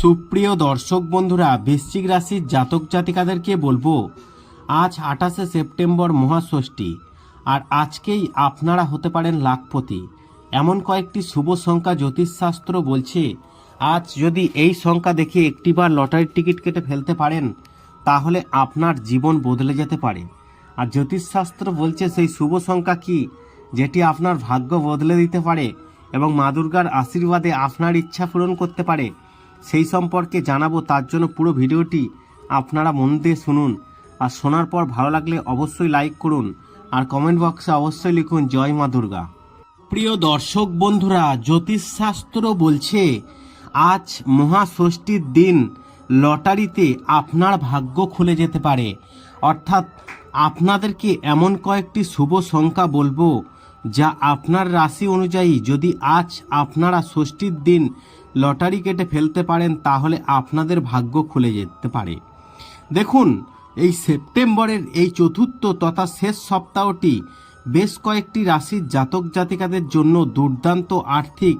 সুপ্রিয় দর্শক বন্ধুরা, বৃশ্চিক রাশির জাতক জাতিকাদেরকে বলব, আজ আঠাশে সেপ্টেম্বর মহাষষ্ঠী, আর আজকেই আপনারা হতে পারেন লাখপতি। এমন কয়েকটি শুভ সংখ্যা জ্যোতিষশাস্ত্র বলছে, আজ যদি এই সংখ্যা দেখে একটিবার লটারির টিকিট কেটে ফেলতে পারেন, তাহলে আপনার জীবন বদলে যেতে পারে। আর জ্যোতিষশাস্ত্র বলছে, সেই শুভ সংখ্যা কি, যেটি আপনার ভাগ্য বদলে দিতে পারে এবং মা দুর্গার আশীর্বাদে আপনার ইচ্ছা পূরণ করতে পারে সেই সম্পর্কে জানাব, তার জন্য পুরো ভিডিওটি আপনারা মন দিয়ে শুনুন। আর শোনার পর ভালো লাগলে অবশ্যই লাইক করুন। আর কমেন্ট বক্সে অবশ্যই লিখুন, জয় মা দুর্গা। প্রিয় দর্শক বন্ধুরা, জ্যোতিষশাস্ত্র বলছে, আজ মহাষষ্ঠীর দিন লটারিতে আপনার ভাগ্য খুলে যেতে পারে। অর্থাৎ আপনাদেরকে এমন কয়েকটি শুভ সংখ্যা বলব, যা আপনার রাশি অনুযায়ী যদি আজ আপনারা ষষ্ঠীর দিন লটারি কেটে ফেলতে পারেন, তাহলে আপনাদের ভাগ্য খুলে যেতে পারে। দেখুন, এই সেপ্টেম্বরের এই চতুর্থ তথা শেষ সপ্তাহটি বেশ কয়েকটি রাশির জাতক জাতিকাদের জন্য দুর্দান্ত আর্থিক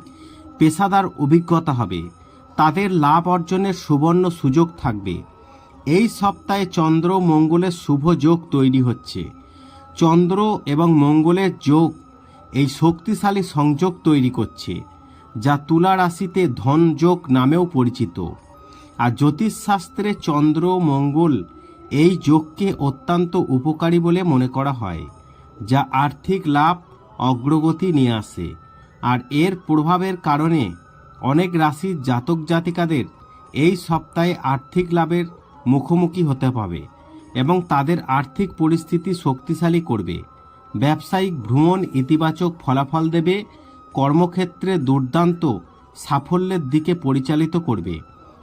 পেশাদার অভিজ্ঞতা হবে। তাদের লাভ অর্জনের সুবর্ণ সুযোগ থাকবে। এই সপ্তাহে চন্দ্র মঙ্গলের শুভ যোগ তৈরি হচ্ছে। চন্দ্র এবং মঙ্গলের যোগ এই শক্তিশালী সংযোগ তৈরি করছে। যা তুলা রাশিতে ধন যোগ নামেও পরিচিত। আর জ্যোতিষশাস্ত্রে চন্দ্র, মঙ্গল এই যোগকে অত্যন্ত উপকারী বলে মনে করা হয়, যা আর্থিক লাভ, অগ্রগতি নিয়ে আসে। আর এর প্রভাবের কারণে অনেক রাশির জাতক জাতিকাদের এই সপ্তাহে আর্থিক লাভের মুখোমুখি হতে হবে এবং তাদের আর্থিক পরিস্থিতি শক্তিশালী করবে। ব্যবসায়িক ভ্রমণ ইতিবাচক ফলাফল দেবে কর্মক্ষেত্রে দুর্দান্ত সাফল্যের দিকে পরিচালিত করবে।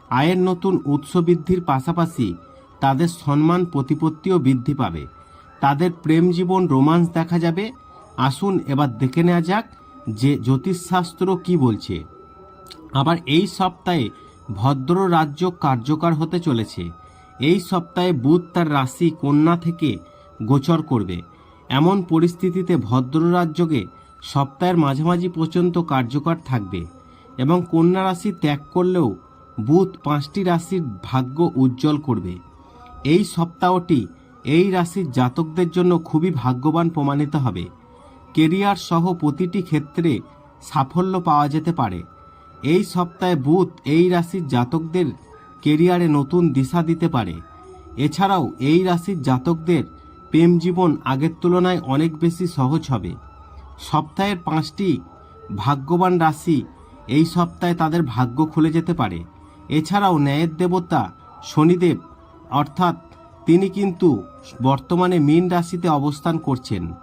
আয়ের নতুন উৎস বৃদ্ধির পাশাপাশি তাদের সম্মান প্রতিপত্তিও বৃদ্ধি পাবে। তাদের প্রেম জীবন রোমান্স দেখা যাবে। আসুন এবার দেখে নেওয়া যাক যে জ্যোতিষশাস্ত্র কি বলছে। আবার এই সপ্তাহে ভদ্র রাজ্য কার্যকর হতে চলেছে। এই সপ্তাহে বুধ তার রাশি কন্যা থেকে গোচর করবে। এমন পরিস্থিতিতে ভদ্র রাজ্যকে সপ্তাহের মাঝামাঝি পর্যন্ত কার্যকর থাকবে এবং কন্যা রাশি ত্যাগ করলেও বুধ পাঁচটি রাশির ভাগ্য উজ্জ্বল করবে। এই সপ্তাহটি এই রাশির জাতকদের জন্য খুবই ভাগ্যবান প্রমাণিত হবে। কেরিয়ার সহ প্রতিটি ক্ষেত্রে সাফল্য পাওয়া যেতে পারে। এই সপ্তাহে বুধ এই রাশির জাতকদের কেরিয়ারে নতুন দিশা দিতে পারে। এছাড়াও এই রাশির জাতকদের প্রেম জীবন আগের তুলনায় অনেক বেশি সহজ হবে। সপ্তাহের পাঁচটি ভাগ্যবান রাশি এই সপ্তাহে তাদের ভাগ্য খুলে যেতে পারে। এছাড়াও ন্যায়ের দেবতা শনিদেব, অর্থাৎ তিনি কিন্তু বর্তমানে মীন রাশিতে অবস্থান করছেন,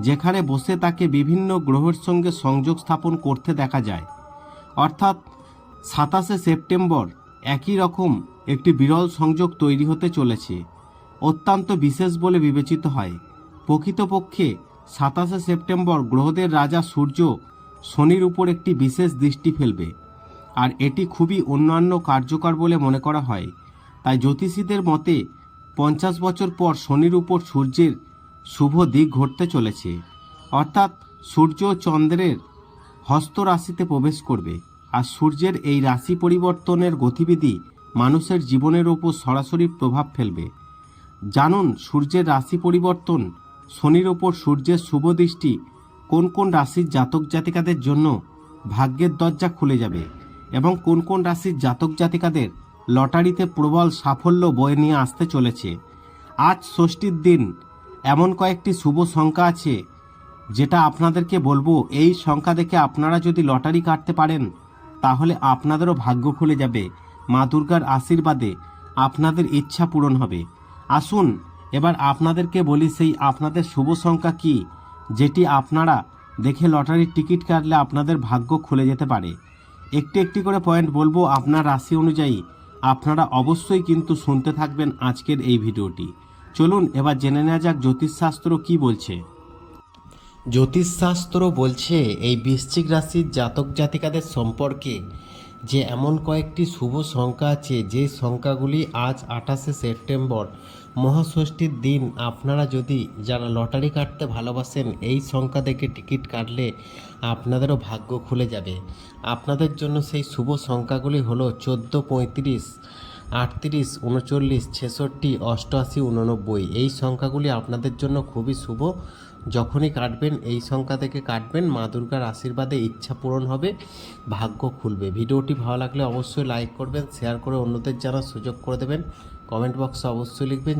যেখানে বসে তাকে বিভিন্ন গ্রহের সঙ্গে সংযোগ স্থাপন করতে দেখা যায়। অর্থাৎ সাতাশে সেপ্টেম্বর একই রকম একটি বিরল সংযোগ তৈরি হতে চলেছে। অত্যন্ত বিশেষ বলে বিবেচিত হয়। প্রকৃতপক্ষে সাতাশে সেপ্টেম্বর গ্রহদের রাজা সূর্য শনির উপর একটি বিশেষ দৃষ্টি ফেলবে। আর এটি খুবই অন্যান্য কার্যকর বলে মনে করা হয়। তাই জ্যোতিষীদের মতে পঞ্চাশ বছর পর শনির উপর সূর্যের শুভ দিক ঘটতে চলেছে। অর্থাৎ সূর্য চন্দ্রের হস্ত রাশিতে প্রবেশ করবে। আর সূর্যের এই রাশি পরিবর্তনের গতিবিধি মানুষের জীবনের ওপর সরাসরি প্রভাব ফেলবে। জানুন সূর্যের রাশি পরিবর্তন শনির ওপর সূর্যের শুভ দৃষ্টি কোন কোন রাশির জাতক জাতিকাদের জন্য ভাগ্যের দরজা খুলে যাবে এবং কোন কোন রাশির জাতক জাতিকাদের লটারিতে প্রবল সাফল্য বয়ে নিয়ে আসতে চলেছে? আজ ষষ্ঠীর দিন এমন কয়েকটি শুভ সংখ্যা আছে যেটা আপনাদেরকে বলব, এই সংখ্যা দেখে আপনারা যদি লটারি কাটতে পারেন, তাহলে আপনাদেরও ভাগ্য খুলে যাবে। মা দুর্গার আশীর্বাদে আপনাদের ইচ্ছা পূরণ হবে। আসুন এবার আপনাদেরকে বলি সেই আপনাদের শুভ সংখ্যা কি, যেটি আপনারা দেখে লটারির টিকিট কাটলে আপনাদের ভাগ্য খুলে যেতে পারে। একটি একটি করে পয়েন্ট বলব আপনার রাশি অনুযায়ী। আপনারা অবশ্যই কিন্তু শুনতে থাকবেন আজকের এই ভিডিওটি। চলুন এবার জেনে নেওয়া যাক জ্যোতিষশাস্ত্র কি বলছে। জ্যোতিষশাস্ত্র বলছে, এই বৃশ্চিক রাশির জাতক জাতিকাদের সম্পর্কে যে এমন কয়েকটি শুভ সংখ্যা আছে, যে সংখ্যাগুলি আজ আঠাশে সেপ্টেম্বর মহাষষ্ঠীর দিন আপনারা যদি যারা লটারি কাটতে ভালোবাসেন, এই সংখ্যা দেখে টিকিট কাটলে আপনাদেরও ভাগ্য খুলে যাবে। আপনাদের জন্য সেই শুভ সংখ্যাগুলি হলো চোদ্দ, পঁয়ত্রিশ, আটত্রিশ, উনচল্লিশ, ছেষট্টি, অষ্টআশি, উননব্বই। এই সংখ্যাগুলি আপনাদের জন্য খুবই শুভ। যখনই কাটবেন, এই সংখ্যা থেকে কাটবেন, মা দুর্গার আশীর্বাদে ইচ্ছা পূরণ হবে, ভাগ্য খুলবে। ভিডিওটি ভালো লাগলে অবশ্যই লাইক করবেন শেয়ার করে অন্যদের জানার সুযোগ করে দেবেন। কমেন্ট বক্সে অবশ্যই লিখবেন।